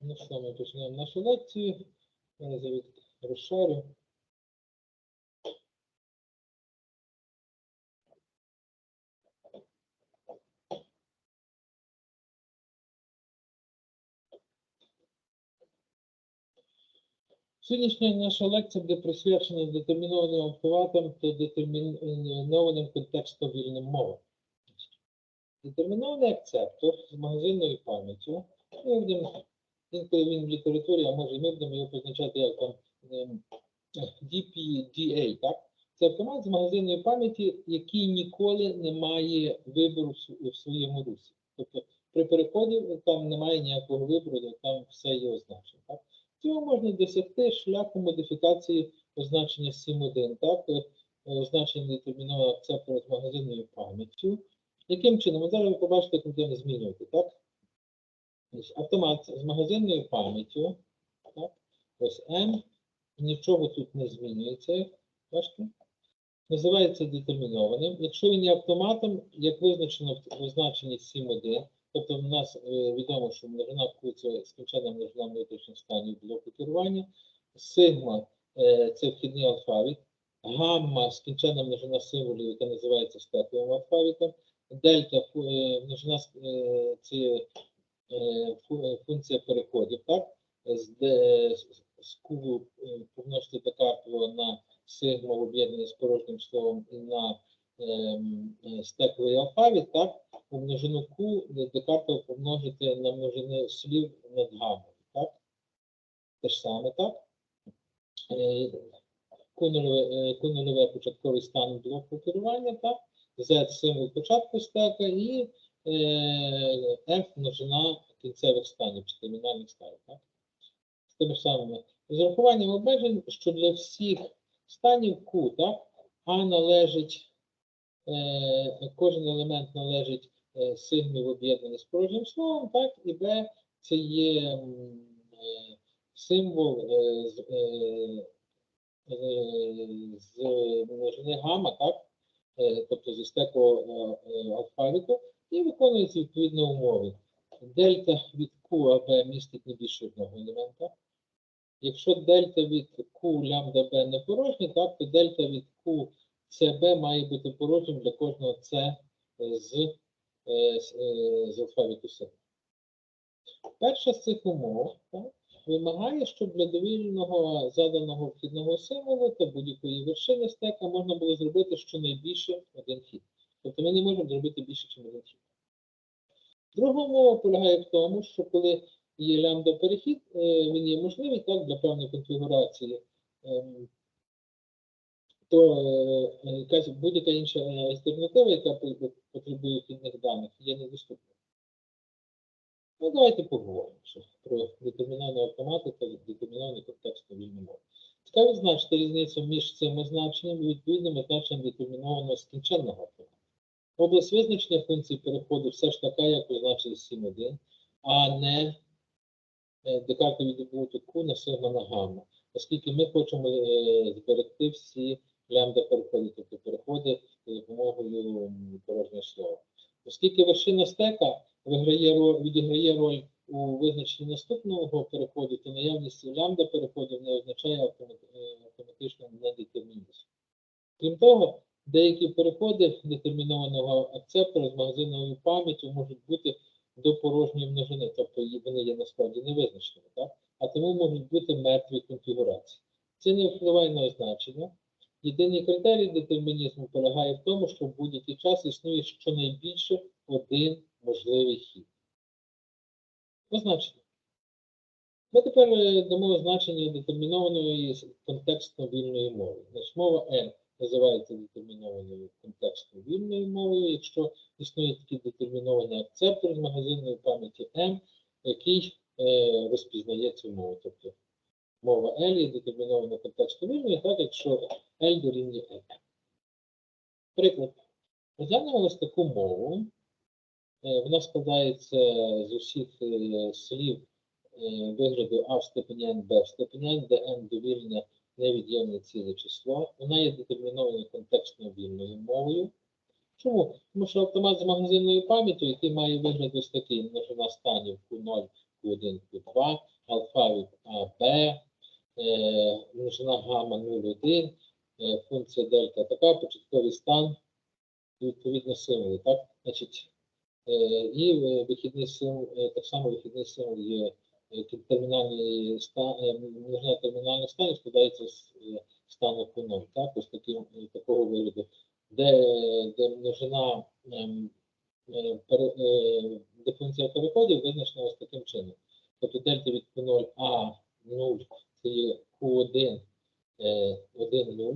Ну що, ми почнемо нашу лекцію. Я завід розшарю. Сьогоднішня наша лекція буде присвячена детермінованим автоматам та детермінованим контекстом вільним мовам. Детермінований акцептор з магазинною пам'яттю. Ми будемо, інколи він в літературі, а може і ми будемо його позначати як там ем, DPDA, так? Це автомат з магазинної пам'яті, який ніколи не має вибору в своєму русі. Тобто при переході там немає ніякого вибору, там все є означено. Так? Цього можна досягти шляхом модифікації означення 7.1, так? е, означення детермінованого акцептора з магазинною пам'яттю. Яким чином? Зараз ви побачите, як будемо змінювати, так? Ось Автомат з магазинною пам'яттю, так? Ось M, нічого тут не змінюється, бачите? Називається детермінованим. Якщо він є автоматом, як визначено в означенні 7.1, тобто в нас е, відомо, що множина це скінченна множина внутрішніх станів блоку керування, сигма е, це вхідний алфавіт, гамма скінченна множина символів, яка називається степовим алфавітом, дельта е, множина це функція переходів, так? З, з- кубу е, помножити Декартово на сигма в об'єднанні з порожнім словом і на ем, е, стековий алфавіт, так? У множину Q Декартово помножити на множину слів над гаммою, так? Те ж саме, так? Е, Q нульове, е, початковий стан блоку керування, так? Z символ початку стека і е, F множина кінцевих станів чи термінальних станів. Так? З тими самими. З урахуванням обмежень, що для всіх станів Q, так, А належить, е, кожен елемент належить е, сигмі в об'єднанні з порожнім словом, так, і Б це є е, символ е, з, е, е, з множини гамма, так, е, тобто зі стекового е, е, алфавіту, і виконуються відповідно умови. Дельта від АБ містить не більше одного елемента. Якщо дельта від Q лямбда B не порожній, так, то дельта від Q CB має бути порожнім для кожного C з, е, з, е, з алфавіту С. Перша з цих умов так, вимагає, щоб для довільного заданого вхідного символу та будь-якої вершини стека можна було зробити щонайбільше один хід. Тобто ми не можемо зробити більше, ніж один хід. Друга умова полягає в тому, що коли є лямбда перехід, е, він є можливий так для певної конфігурації, ем, то е, якась будь-яка інша е, альтернатива, яка потребує вхідних даних, є недоступною. Ну, давайте поговоримо про детерміновану автоматику та детермінований контекст вільної мови. Цікаво значити різницю між цим означенням і відповідним означенням детермінованого скінченного автомата. Область визначення функції переходу все ж така, як означили 7.1, а не е, декартові добуток Q на сигма на гамма, оскільки ми хочемо е, зберегти всі лямбда переходи, тобто переходи за допомогою порожнього слова. Оскільки вершина стека виграє відіграє роль у визначенні наступного переходу, то наявність лямбда переходів не означає е, автоматично недетермінізм. Крім того, деякі переходи детермінованого акцептора з магазиновою пам'яттю можуть бути до порожньої множини, тобто вони є насправді невизначеними, так? а тому можуть бути мертві конфігурації. Це не впливає на означення. Єдиний критерій детермінізму полягає в тому, що в будь-який час існує щонайбільше один можливий хід. Означення. Ми тепер е, дамо значення детермінованої контекстно вільної мови. Значить, мова N називається детермінованою контекстно вільною мовою, якщо існує такий детермінований акцептор з магазинної пам'яті M, який е, розпізнає цю мову. Тобто мова L є детермінована контекстно вільною, так якщо L дорівнює N. Приклад. Розглянемо ось таку мову. Е, Вона складається з усіх е, слів е, вигляду А в степені N, Б в степені N, де N довільне невід'ємне ціле число. Вона є детермінованою контекстно вільною мовою. Чому? Тому що автомат з магазинною пам'яттю, який має вигляд ось такий, множина станів Q0 Q1, Q2, алфа від А, Б, е, множина гамма 0,1, е, функція дельта така, початковий стан, відповідно символи, так? Значить, е, і вихідний символ, так само вихідний символ є термінальний стан, множина термінальних станів складається з е, стану Q0, так? Ось таким, е, такого вигляду, де, де множина ем, е, пере- переходів визначена ось таким чином. Тобто дельта від Q0 А 0 це є Q1 е, 1 0.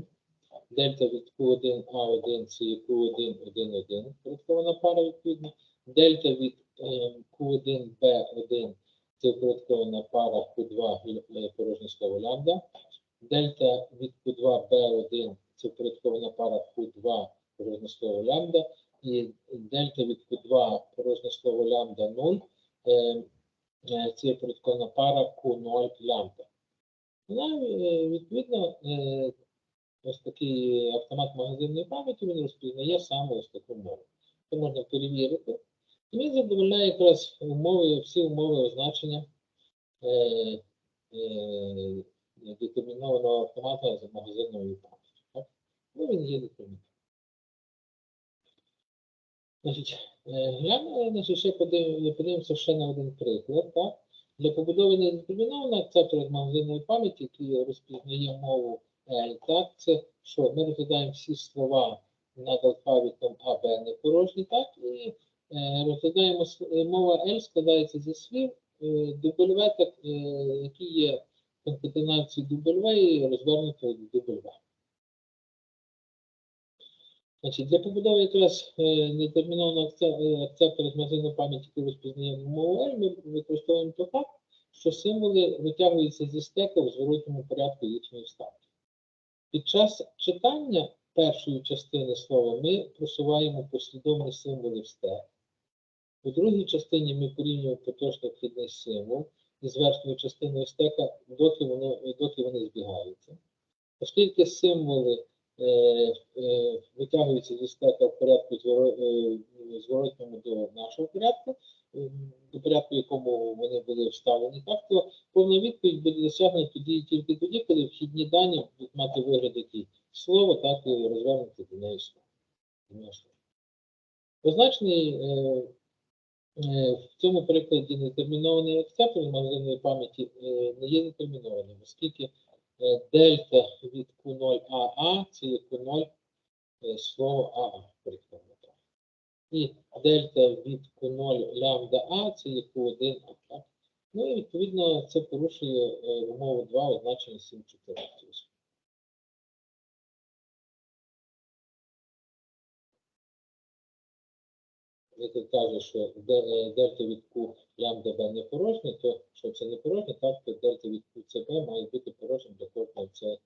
Дельта від Q1 А1 це є Q1 1 1. Порядкована пара відповідно. Дельта від е, Q1 Б1 це упорядкована пара Q2 е, порожнє слово лямбда. Дельта від Q2 Б1 це упорядкована пара Q2 порожнє слово лямбда. І дельта від Q2 порожнє слово лямбда 0 е, е, це упорядкована пара Q0 лямбда. Вона, е, відповідно, е, ось такий автомат магазинної пам'яті він розпізнає саме ось таку мову. Це можна перевірити. Він задовольняє якраз умови, всі умови означення е, е, детермінованого автомата з магазинною пам'яттю. Так? Ну, він є детермінований. Значить, е, глянемо, ще подивимося ще на один приклад. Так? Для побудови недетермінованого акцептора з магазинної пам'яті, який розпізнає мову L, так, це що ми розглядаємо всі слова над алфавітом А, Б непорожні, так, і розглядаємо е, мова L складається зі слів е, W, е, які є конкатенацією W і розвернутою до W. Значить, для побудови якраз е, нетермінованого акце- е, акцептора з магазинної пам'яті, який розпізнає мову L, ми використовуємо той факт, що символи витягуються зі стека в зворотному порядку їхньої вставки. Під час читання першої частини слова ми просуваємо послідовні символи в стек. У другій частині ми порівнюємо поточний вхідний символ із верхньою частиною стека, доки вони, доки вони збігаються. Оскільки символи е, е, витягуються зі стека в порядку е, зворотньому до нашого порядку, е, до порядку, якому вони були вставлені, так, то повна відповідь буде досягнена тоді тільки тоді, коли вхідні дані будуть мати вигляд який слово, так і розвернути до неї слово. Позначений в цьому прикладі нетермінований з магазинної пам'яті е, не є нетермінованим, оскільки е, дельта від Q0AA це є Q0 е, слово АА прикладно. так. І дельта від Q0 лямбда А це є Q1 А. Ну і відповідно це порушує е, умову 2 означення 7.14. Якщо каже, що е, дельта від Q лямбда Б не порожнє, то що це не порожнє, так то дельта від Q це Б має бути порожнім для кожного це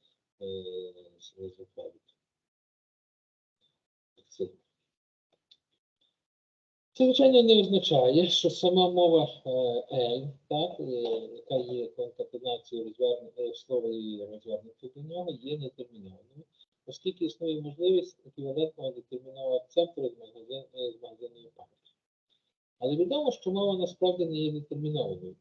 результату. Це, звичайно, не означає, що сама мова е, L, так, е, яка є конкатенацією слова і розвернутого до нього, є нетермінованою, оскільки існує можливість еквівалентного детермінованого акценту з, е, магазинної пам'яті. Але відомо, що мова насправді не є детермінованою.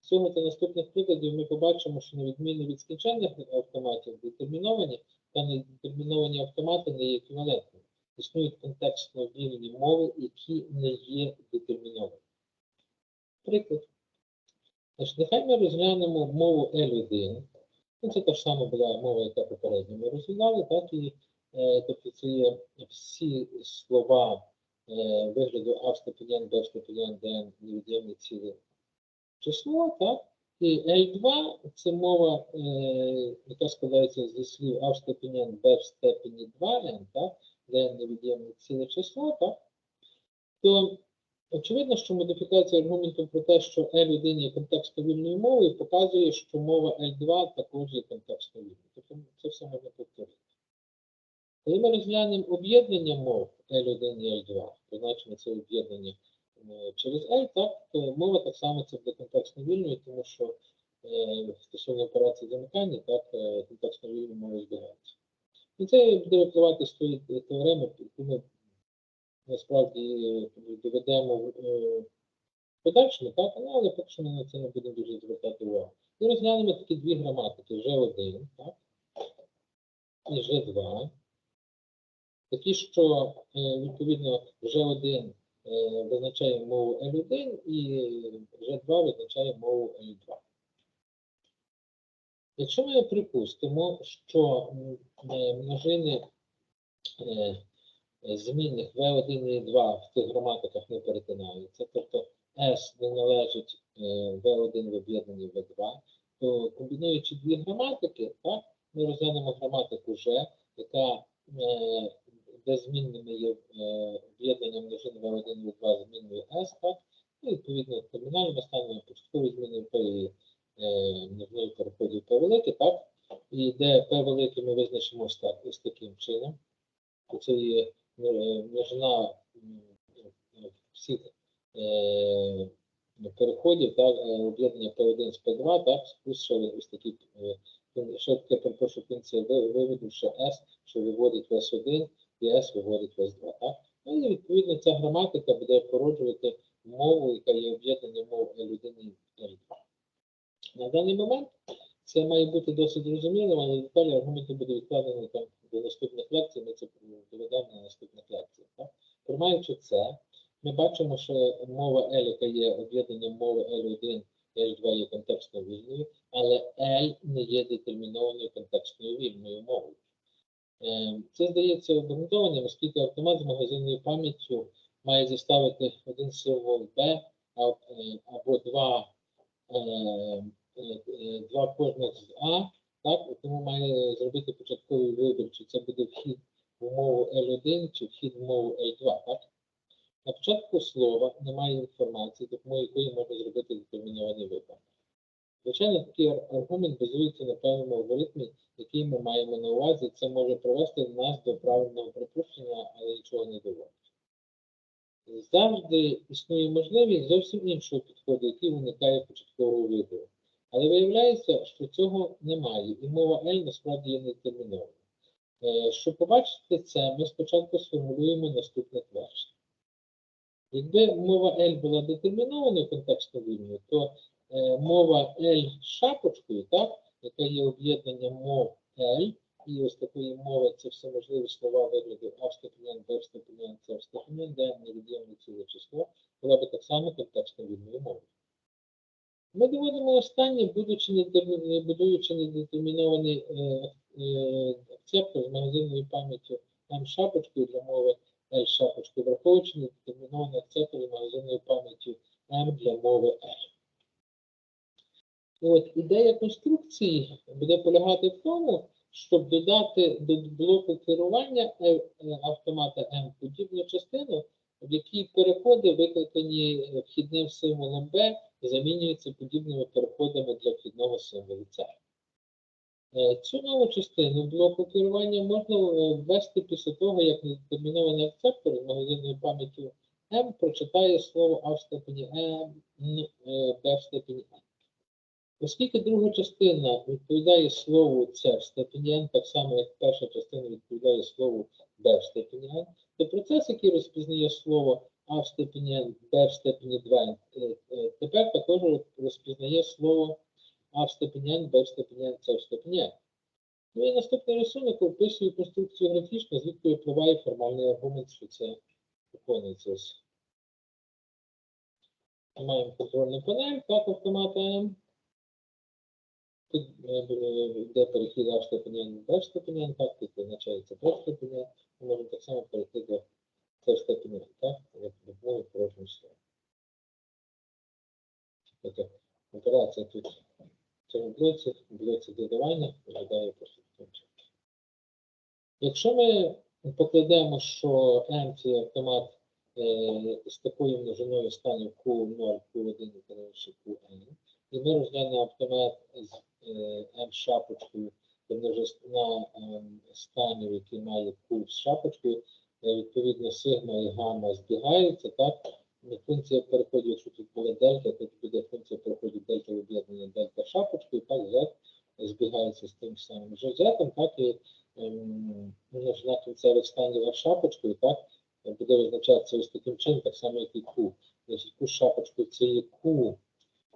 З цього та наступних прикладів ми побачимо, що на відміну від скінченних автоматів, детерміновані та недетерміновані автомати не є еквівалентними. Існують контекстно обмінені мови, які не є детерміновані. Приклад. Значить, нехай ми розглянемо мову L1. Ну, це та ж сама була мова, яка попередньо ми розглядали, так і е, тобто це є всі слова е, вигляду А степенян, Б степенян, ДН, невід'ємне ціле число, так? І L2 це мова, е, яка складається зі слів А в степені N, Б в степені 2n, так? де невід'ємне ціле число, так? То очевидно, що модифікація аргументу про те, що L1 є контекстовільною мовою, показує, що мова L2 також є контекстовільною. Тобто це все можна повторити. Коли ми розглянемо об'єднання мов L1 і L2, позначимо це об'єднання е, через L, так, то мова так само це буде контекстно вільною, тому що е, стосовно операції замикання, так, е, контекстно вільні мови збігаються. І це буде випливати з тої теореми, яку ми насправді е, доведемо е, подальшому, так, ну, але поки що ми на це не будемо дуже звертати увагу. І розглянемо такі дві граматики G1, так, і G2. Такі, що е, відповідно G1 е, визначає мову L1 і G2 визначає мову L2. Якщо ми припустимо, що множини змінних V1 і 2 в цих граматиках не перетинаються, тобто S не належить е, V1 в об'єднанні V2, то комбінуючи дві граматики, так, ми розглянемо граматику G, яка е, де змінними є е, об'єднання множин V1 і V2 змінною S, так, і відповідно термінальними станами початкової зміни P і множиною переходів P велике, так, і де P велике ми визначимо ось таким чином. Це є е, множина е, всіх е, переходів, так, об'єднання P1 з P2, так, плюс ще ось такі, ще таке перепрошую функція ви- виводу, що S, що виводить в S1, і S виводить в S2, так. Ну і відповідно ця граматика буде породжувати мову, яка є об'єднанням мов L1 і L2. На даний момент це має бути досить зрозуміло, але деталі аргументи буде відкладено там до наступних лекцій, ми це доведемо на наступних лекціях. Приймаючи це, ми бачимо, що мова L, яка є об'єднанням мови L1 і L2 є контекстно вільною, але L не є детермінованою контекстною вільною мовою. Е, Це здається обґрунтованим, оскільки автомат з магазинною пам'яттю має заставити один символ B е, або два, е, два кожних з А, так, тому має зробити початковий вибір, чи це буде вхід в мову L1 чи вхід в мову L2, так? На початку слова немає інформації, допомогою якої можна зробити детермінований вибір. Звичайно, такий аргумент базується на певному алгоритмі, який ми маємо на увазі. Це може привести нас до правильного припущення, але нічого не доводить. Завжди існує можливість зовсім іншого підходу, який виникає в початкового вибору. Але виявляється, що цього немає, і мова L насправді є недетермінованою. Е, Щоб побачити це, ми спочатку сформулюємо наступне твердження. Якби мова L була детермінованою контекстно вільною, то е, мова L шапочкою, так, яка є об'єднанням мов L, і ось такої мови це все можливі слова вигляду А в степені N, Б в степені N, С в степені де невід'ємне ціле число, була би так само контекстно вільною мовою. Ми доводимо останнє, будучи недетермі- будуючи недетермінований е, е, акцептор з магазинною пам'яттю М шапочкою для мови L шапочкою, враховуючи недетермінований акцептор з магазинною пам'яттю М для мови L. От ідея конструкції буде полягати в тому, щоб додати до блоку керування е, е, автомата М подібну частину, в якій переходи, викликані е, вхідним символом B, замінюються подібними переходами для вхідного символу C. Е, Цю нову частину блоку керування можна е, ввести після того, як недетермінований акцептор з магазинною пам'яттю M прочитає слово А в степені Н, е, Б в степені N. Оскільки друга частина відповідає слову С в степені N, так само як перша частина відповідає слову Б в степені N, то процес, який розпізнає слово А в степені Б в степені 2, е, е, тепер також розпізнає слово А в степені N, Б в степені N, С в степені N. Ну і наступний рисунок описує конструкцію графічно, звідки випливає формальний аргумент, що це виконується. Маємо контрольну панель, так, автомата М. Тут е, йде перехід А в степені N, Б в степені N, так, тут визначається Б в степені N. Ми можемо так само перейти до С в степені N, так, як допомогою порожнього слова. Така операція тут в цьому блоці, в блоці додавання виглядає просто таким. Якщо ми покладемо, що M це автомат е, з такою множиною станів Q0, Q1 і коротше Qn, і ми розглянемо автомат з е, M шапочкою, де множина ем, станів, який має Q з шапочкою, е, відповідно сигма і гамма збігаються, так? Ну, Функція переходу, якщо тут була дельта, то тут z збігається з тим самим же так, і ем, множина кінцевих станів шапочкою, так, буде визначатися ось таким чином, так само, як і Q. Значить, Q шапочкою це є Q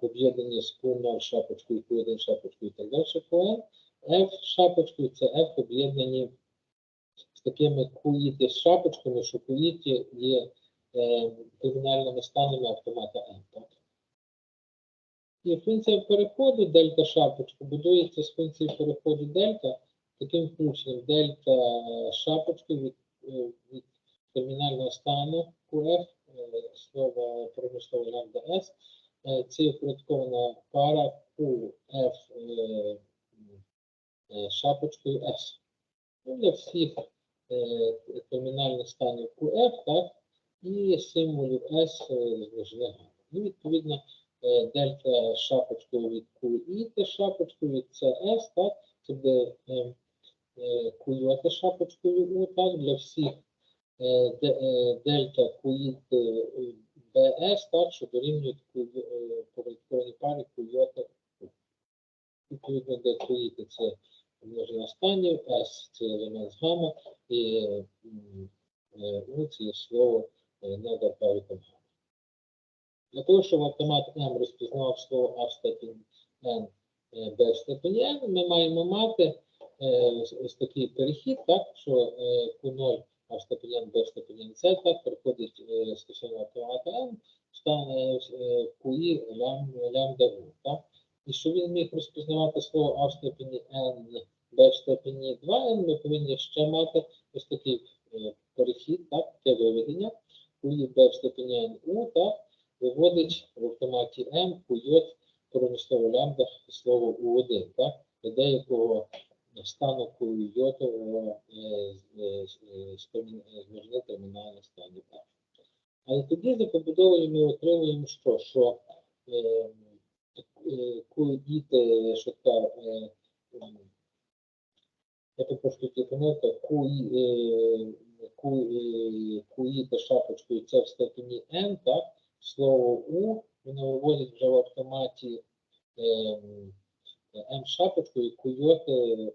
в об'єднанні з Q0 шапочкою, Q1 шапочкою і так далі. QN. F шапочкою це F в об'єднанні з такими QIT з шапочками, що QIT є е, термінальними станами автомата M. І функція переходу дельта шапочка будується з функції переходу дельта таким включенням дельта шапочки від, е, від термінального стану QF, е, слова промислове лямбда S, е, це упорядкована пара QF е, е, шапочкою S. Ну, для всіх е, термінальних станів QF, так, і символів S е, з. І відповідно е, дельта шапочкою від QI та шапочкою від CS, так, це буде е, е, куйоти шапочкою У, так, для всіх е, е, дельта е, БС, так, що дорівнюють куй- е, парі У. Відповідно, де куїти це множина станів, С це елемент з гамма, і е, е, У це слово е, над париком гамма. Для того, щоб автомат М розпізнавав слово А в степені N, е, Б в степені N, ми маємо мати е, ось- такий перехід, так, що е, Q0 А в степені N, Б в степені N, це так, переходить е, стосовно автомата е, QI лямбда U, так. І щоб він міг розпізнавати слово А в степені N, Б в степені 2N, ми повинні ще мати ось такий перехід, так, таке виведення, QI Б в степені N, U, так, виводить в автоматі М куйот промислово лямбда слово У1, так, деякого стану куйотового е, е, е, з множини термінальних станів F. Але тоді за побудовою ми отримуємо що? Що куїти, що та, я попрошу є помилка, куї, куїти шапочкою це в степені N, так, слово У, воно виводить вже в автоматі ем, М шапочкою, куйоти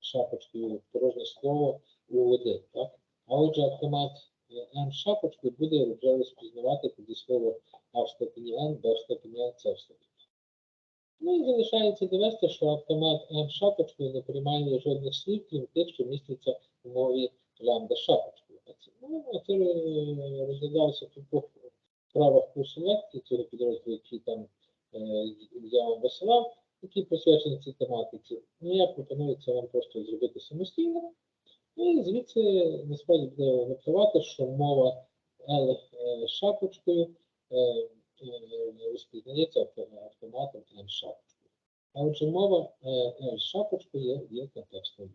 шапочкою порожнє слово У1, так? А отже, автомат е, М шапочкою буде вже розпізнавати тоді слово А в степені N, Б в степені N, С в степені. Ну і залишається довести, що автомат М шапочкою не приймає жодних слів, крім тих, що містяться в мові лямбда шапочкою. А це- Ну, це е, розглядалося в двох правах курсу цього підрозділу, які там е, я вам висилав, які присвячені цій тематиці. Ну, я пропоную це вам просто зробити самостійно. І звідси насправді буде випливати, що мова L е, шапочкою е, е, розпізнається автоматом L шапочкою. А отже, мова е, L шапочкою є контекстною.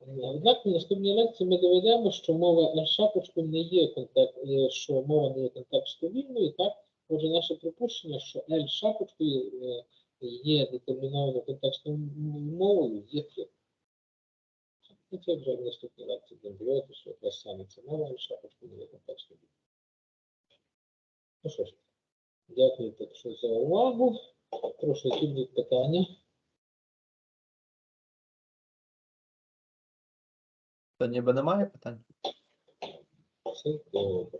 Однак в наступній лекції ми доведемо, що мова L шапочкою не є контекст, е, що мова не є контекстовільною, так? Отже, наше припущення, що L шапочкою е, є детерміновано контекстною мовою, є. І це вже в наступній лекції будемо говорити, що якраз саме це мова L шапочкою не є контекстовільною. Ну що ж, дякую так що за увагу. Прошу, які будуть питання. Та ніби немає питань. Все добре.